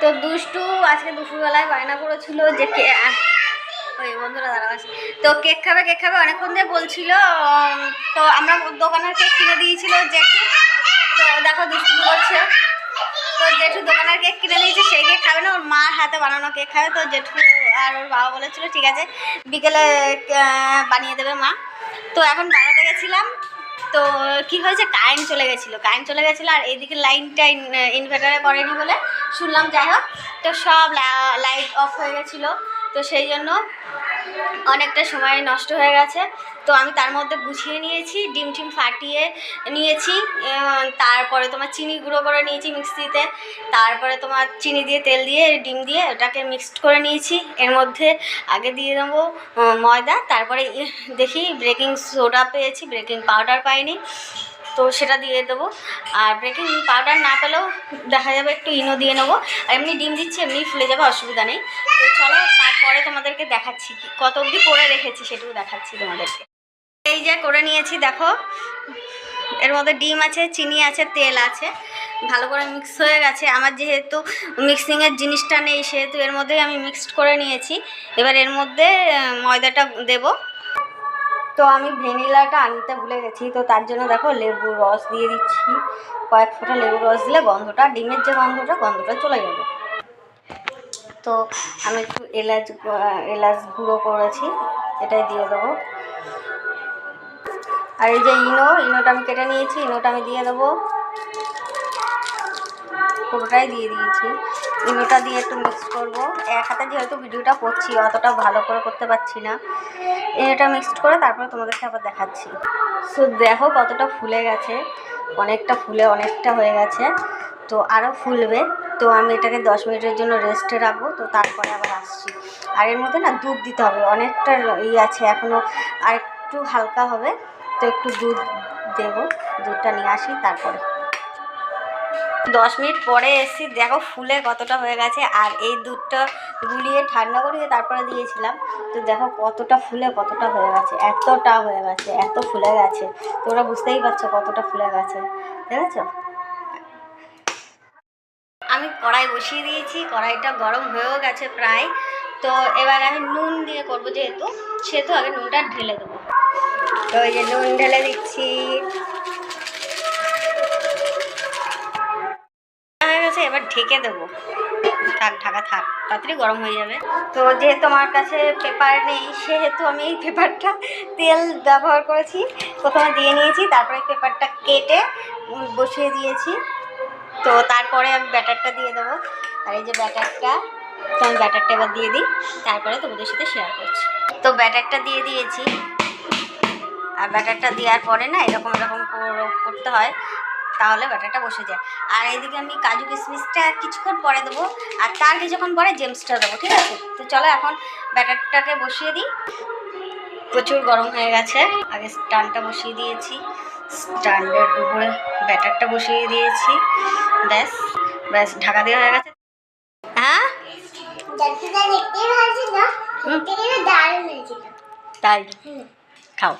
তো দুষ্টু আজকে দুপুরবেলায় বায়না করেছিল যে ওই বন্ধুরা দাঁড়া তো কেক খাবে কেক খাবে, অনেকক্ষণ দিয়ে বলছিল তো আমরা দোকানের কেক কিনে দিয়েছিল জেঠু। তো দেখো দুষ্টু করছে। তো জেঠু দোকানের কেক কিনে দিয়েছে সেই কেক খাবে না, ওর মার হাতে বানানো কেক খাবে। তো জেঠু আর ওর বাবা বলেছিল, ঠিক আছে, বিকেলে বানিয়ে দেবে মা। তো এখন বানাতে গেছিলাম। তো কি হয়েছে? কারেন্ট চলে গেছিল। কারেন্ট চলে গেছিল আর এদিকে লাইনটা ইনভার্টারে করেনি বলে শুনলাম। যাই হোক, তো সব লাইট অফ হয়ে গেছিল। তো সেই জন্য অনেকটা সময় নষ্ট হয়ে গেছে। তো আমি তার মধ্যে গুছিয়ে নিয়েছি, ডিম টিম ফাটিয়ে নিয়েছি তারপরে তোমার চিনি গুঁড়ো করে নিয়েছি মিক্সিতে তারপরে তোমার চিনি দিয়ে তেল দিয়ে, ডিম দিয়ে ওটাকে মিক্সড করে নিয়েছি। এর মধ্যে আগে দিয়ে দেবো ময়দা, তারপরে দেখি ব্রেকিং সোডা পেয়েছি ব্রেকিং পাউডার পাইনি। তো সেটা দিয়ে দেবো। আর বেকিং পাউডার না পেলেও দেখা যাবে একটু ইনো দিয়ে নেব। আর এমনি ডিম দিচ্ছি, এমনি ফুলে যাবে, অসুবিধা নেই। তো চলো তারপরে তোমাদেরকে দেখাচ্ছি কত অবধি করে রেখেছি সেটুকু দেখাচ্ছি তোমাদেরকে। এই যে করে নিয়েছি, দেখো। এর মধ্যে ডিম আছে, চিনি আছে, তেল আছে। ভালো করে মিক্স হয়ে গেছে। আমার যেহেতু মিক্সিংয়ের জিনিসটা নেই, সেহেতু এর মধ্যেই আমি মিক্সড করে নিয়েছি। এবার এর মধ্যে ময়দাটা দেবো। তো আমি ভ্যানিলাটা আনতে ভুলে গেছি। তো তার জন্য দেখো লেবুর রস দিয়ে দিচ্ছি। কয়েক ফোঁটা লেবুর রস দিলে গন্ধটা, ডিমের যে গন্ধটা গন্ধটা চলে যাবে। তো আমি একটু এলাচ এলাচ গুঁড়ো করেছি, এটাই দিয়ে দেবো। আর এই যে ইনো, ইনোটা আমি কেটে নিয়েছি, ইনোটা আমি দিয়ে দেবো। পুরোটাই দিয়ে দিয়েছি। ইনোটা দিয়ে একটু মিক্স করব। এক হাতে যেহেতু ভিডিওটা করছি, অতটা ভালো করে করতে পারছি না। এটা মিক্সড করে তারপরে তোমাদেরকে আবার দেখাচ্ছি। সো দেখো কতটা ফুলে গেছে। অনেকটা ফুলে অনেকটা হয়ে গেছে। তো আরও ফুলবে। তো আমি এটাকে দশ মিনিটের জন্য রেস্টে রাখব। তো তারপরে আবার আসছি। আর এর মধ্যে না দুধ দিতে হবে। অনেকটা ই আছে এখনও আর একটু হালকা হবে। তো একটু দুধ দেবো। দুধটা নিয়ে আসি, তারপরে। দশ মিনিট পরে এসেছি। দেখো ফুলে কতটা হয়ে গেছে। আর এই দুধটা গুলিয়ে ঠান্ডা করিয়ে তারপরে দিয়েছিলাম। তো দেখো কতটা ফুলে কতটা হয়ে গেছে। এতটা হয়ে গেছে, এত ফুলে গেছে। তোমরা বুঝতেই পারছ কতটা ফুলে গেছে। দেখেছ? আমি কড়াই বসিয়ে দিয়েছি। কড়াইটা গরম হয়েও গেছে প্রায়। তো এবার আমি নুন দিয়ে করব যেহেতু, সেহেতু আগে নুনটা ঢেলে দেবো। তো এই যে নুন ঢেলে দিচ্ছি। গেছে এবার ঢেকে দেবো। থাক, ঢাকা থাক, তাড়াতাড়ি গরম হয়ে যাবে। তো যেহেতু আমার কাছে পেপার নেই, সেহেতু আমি এই পেপারটা তেল ব্যবহার করেছি। প্রথমে দিয়ে নিয়েছি, তারপরে পেপারটা কেটে বসিয়ে দিয়েছি। তো তারপরে আমি ব্যাটারটা দিয়ে দেবো। আর এই যে ব্যাটারটা, তো আমি ব্যাটারটা এবার দিয়ে দিই। তারপরে তোমাদের সাথে শেয়ার করছি। তো ব্যাটারটা দিয়ে দিয়েছি। আর ব্যাটারটা দেওয়ার পরে না, এরকম এরকম করতে হয়। তাহলে ব্যাটারটা বসে যায়। আর এইদিকে আমি কাজু কিশমিশটা কিছুক্ষণ পরে দেবো। আর তার কিছুক্ষণ পরে জেমসটা দেবো ঠিক আছে? তো চলো এখন ব্যাটারটাকে বসিয়ে দিই। প্রচুর গরম হয়ে গেছে। আগে স্টানটা বসিয়ে দিয়েছি। স্ট্যান্ডের উপরে ব্যাটারটা বসিয়ে দিয়েছি। ব্যাস ব্যাস ঢাকা দেওয়া হয়ে গেছে। হ্যাঁ? তাই? খাও।